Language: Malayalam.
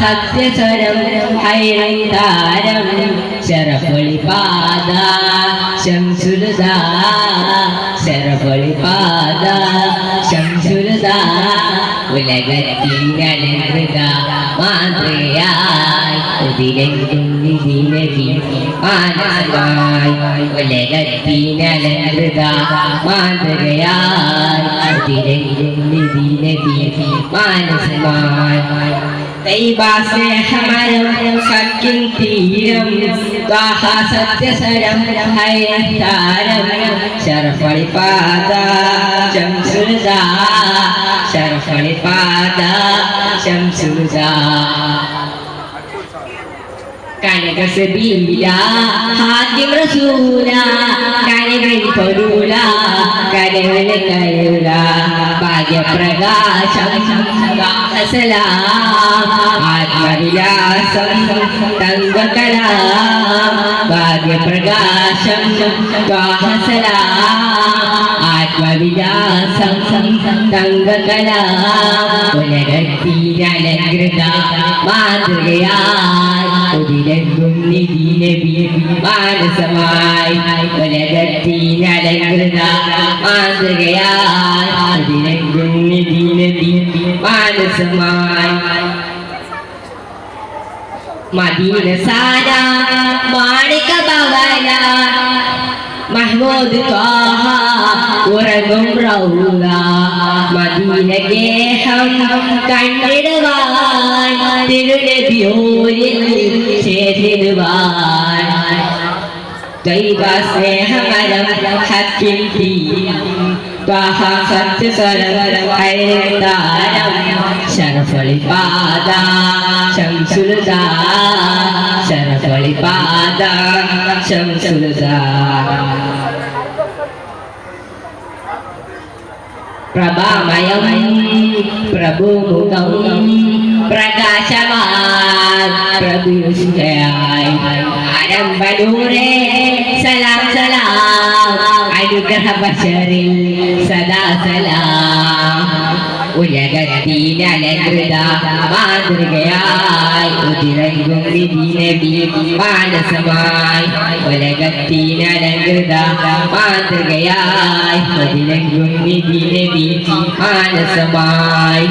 സത്യസ്വരം ഹൈറൈതാരം ശരഫൊളി പാദ ശംസുലുദ ശരഫൊളി പാദ മാതൃയായി ഉതിരെങ്കും നിധിനബി മാനസമായി സഖ്യം തീരം സത്യസരം ഹൈതാരം ശർഫളി പാദ ശംസുദ ശർഫളി പാദ ശംസുദ കനകസബീല ഹാദ്യം റസൂല കനകളിൽ പൊരുള കനകളിൽ കരുള ഭാഗ്യപ്രകാശം ആത്മവിലാസം തങ്കകല ഭാഗ്യപ്രകാശം ആത്മവിലാസം തങ്കകല പുനരത്തിരലകൃത മാതൃകയായി ഉതിരങ്കും നിധി നബി മാനസമായി ഉലകത്തിനലങ്കൃത മാതൃകയായി. ഉതിരങ്കും നിധി നബി മാനസമായി മദീന സാര മാണിക ഭവന. മഹ്മൂദ് ത്വാഹ ഉറങ്ങും റൗള മദീന ഗേഹം കണ്ടിടുവാൻ. തിരുനബിയോരിൽ ചേരുവാൻ ദൈവ സ്നേഹമരം ഹക്കിൽ സത്യസ്വരം ഹൈതാരം ശരഫളി പാദ ശംസുലുദ ശരഫളി പാദ ശംസുലുദ പ്രഭാമയം പ്രഭുമുഖം പ്രകാശവാൻ പ്രഭുഷ്ഠയായി അരമ്പലൂരെ സലാം സലാം. അനുഗ്രഹ ബഷറിൽ സദാ സലാം. ഉലകത്തിനലകൃത മാതൃകയായി. ഉതിരങ്കും വിധി നബി മാനസമായി. ഉലകത്തിനലങ്കൃത മാതൃകയായി. ഉതിരങ്കും വിധി നബി മാനസമായി.